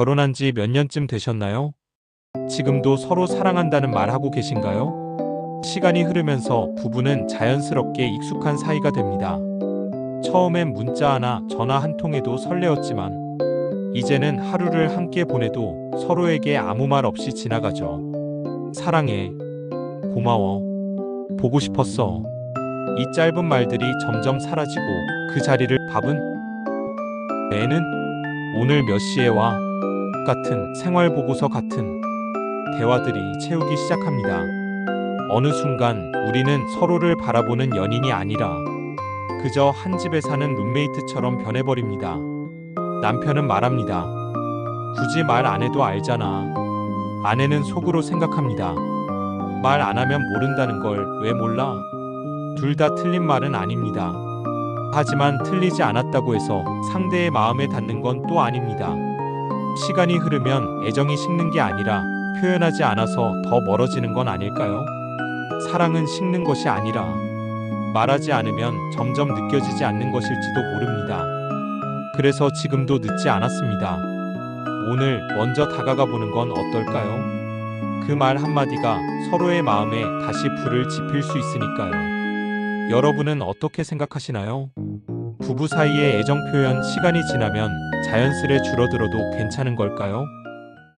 결혼한 지 몇 년쯤 되셨나요? 지금도 서로 사랑한다는 말 하고 계신가요? 시간이 흐르면서 부부는 자연스럽게 익숙한 사이가 됩니다. 처음엔 문자 하나, 전화 한 통에도 설레었지만, 이제는 하루를 함께 보내도 서로에게 아무 말 없이 지나가죠. 사랑해. 고마워. 보고 싶었어. 이 짧은 말들이 점점 사라지고 그 자리를 밥은? 애는? 오늘 몇 시에 와? 같은 생활 보고서 같은 대화들이 채우기 시작합니다. 어느 순간 우리는 서로를 바라보는 연인이 아니라 그저 한 집에 사는 룸메이트처럼 변해버립니다. 남편은 말합니다. 굳이 말 안 해도 알잖아. 아내는 속으로 생각합니다. 말 안 하면 모른다는 걸 왜 몰라? 둘 다 틀린 말은 아닙니다. 하지만 틀리지 않았다고 해서 상대의 마음에 닿는 건 또 아닙니다. 시간이 흐르면 애정이 식는 게 아니라 표현하지 않아서 더 멀어지는 건 아닐까요? 사랑은 식는 것이 아니라 말하지 않으면 점점 느껴지지 않는 것일지도 모릅니다. 그래서 지금도 늦지 않았습니다. 오늘 먼저 다가가 보는 건 어떨까요? 그 말 한마디가 서로의 마음에 다시 불을 지필 수 있으니까요. 여러분은 어떻게 생각하시나요? 부부 사이의 애정 표현 시간이 지나면 자연스레 줄어들어도 괜찮은 걸까요?